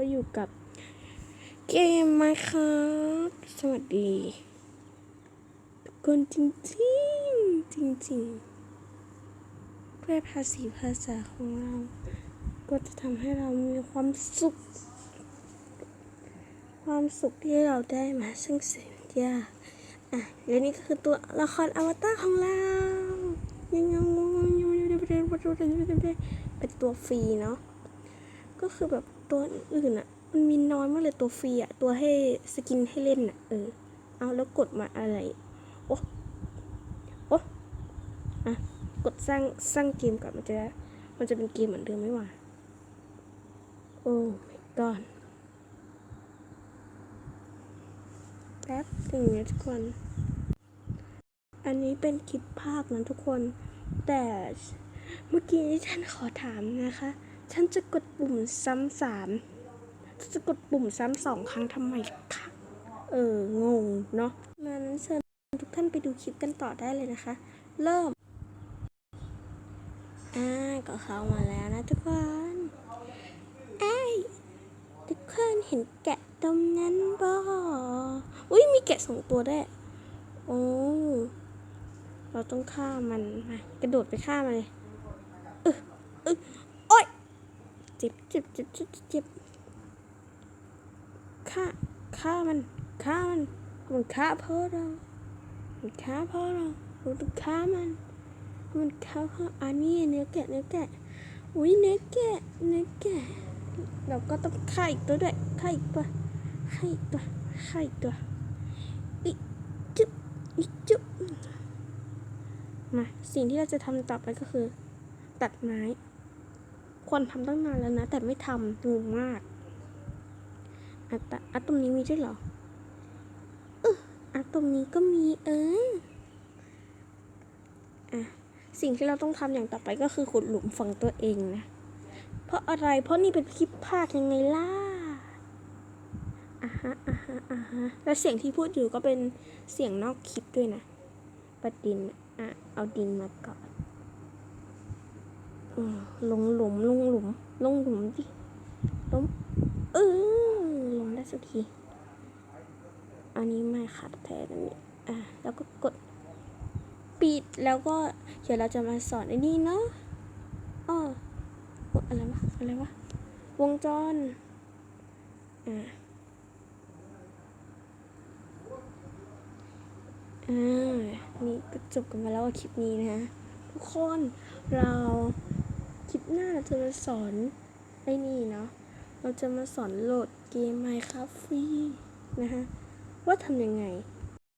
ก็อยู่กับเกมมาครับสวัสดีทุกคนจริงจริงๆจริงจริงๆด้วยภาษีภาษาของเรา ก็จะทำให้เรามีความสุข ความสุขที่เราได้มาซึ่งเสิ่งยากอะและนี่ก็คือตัวละครอวตารของเรายังงงเป็นตัวฟรีเนาะ ก็คือแบบตัวอื่นอะมันมีน้อยมากเลยตัวฟรีอะตัวให้สกินให้เล่นอะเออ เอาแล้วกดมาอะไร โอ้โอ้อะกดสร้างสร้างเกมก่อนมันจะ มันจะเป็นเกมเหมือนเดิมไหมวะโอ้ my god แป๊บหนึ่งนะทุกคน อันนี้เป็นคลิปภาคนะทุกคน แต่เมื่อกี้ฉันขอถามนะคะ ฉันจะกดปุ่มซ้ำสามจะกดปุ่มซ้ำสองครั้งทำไมคะ เออ งงเนาะมานั้นเชิญทุกท่านไปดูคลิปกันต่อได้เลยนะคะ เริ่ม อ่า ก็เข้ามาแล้วนะทุกคนไอ้ยทุกคนเห็นแกะตรงนั้นบ่อุ้ยมีแกะสองตัวได้วย โอ้ เราต้องฆ่ามันมากระโดดไปฆ่ามันเลยเออเออโอ๊ยเจ็บเจ็บเจ็บเจ็บเจ็บฆ่าฆ่ามันฆ่ามันมันฆ่าพ่อเรามันฆ่าพ่อเราเราต้องฆ่ามัน มันฆ่าพ่ออันนี้เนื้อแกะเนื้อแกะอุ้ยเนื้อแกะเนื้อแกะเราก็ต้องฆ่าอีกตัวด้วยฆ่าอีกตัวฆ่าอีกตัวฆ่าอีกตัวอีจุ๊บอีจุ๊บมาสิ่งที่เราจะทำต่อไปก็คือ ตัดไม้ ควรทำตั้งนานแล้วนะ แต่ไม่ทำงงมากอะตอะตรงนี้มีด้วยเหรอเอออะตรงนี้ก็มีเอออะสิ่งที่เราต้องทำอย่างต่อไปก็คือขุดหลุมฝังตัวเองนะ เพราะอะไร เพราะนี่เป็นคลิปภาคยังไงล่ะอะฮะอะฮะอะฮะแล้วเสียงที่พูดอยู่ก็เป็นเสียงนอกคลิปด้วยนะประดินอะเอาดินมาก่อน ลงหลุมลงหลุม ลงหลุมดิล้มเออลงได้สักที อันนี้ไม่ขาดแท้อันนี้อะแล้วก็กดปิดแล้วก็เดี๋ยวเราจะมาสอนไอ้นี่เนาะอ้ออะไรวะอะไรวะวงจรอะอ่านี่ก็จบกันมาแล้วกับคลิปนี้นะ ทุกคนเรา ลิปหน้าเราจะมาสอนไอ้นี่เนาะ เราจะมาสอนโหลดเกม Minecraft ฟรีนะฮะ ว่าทำยังไง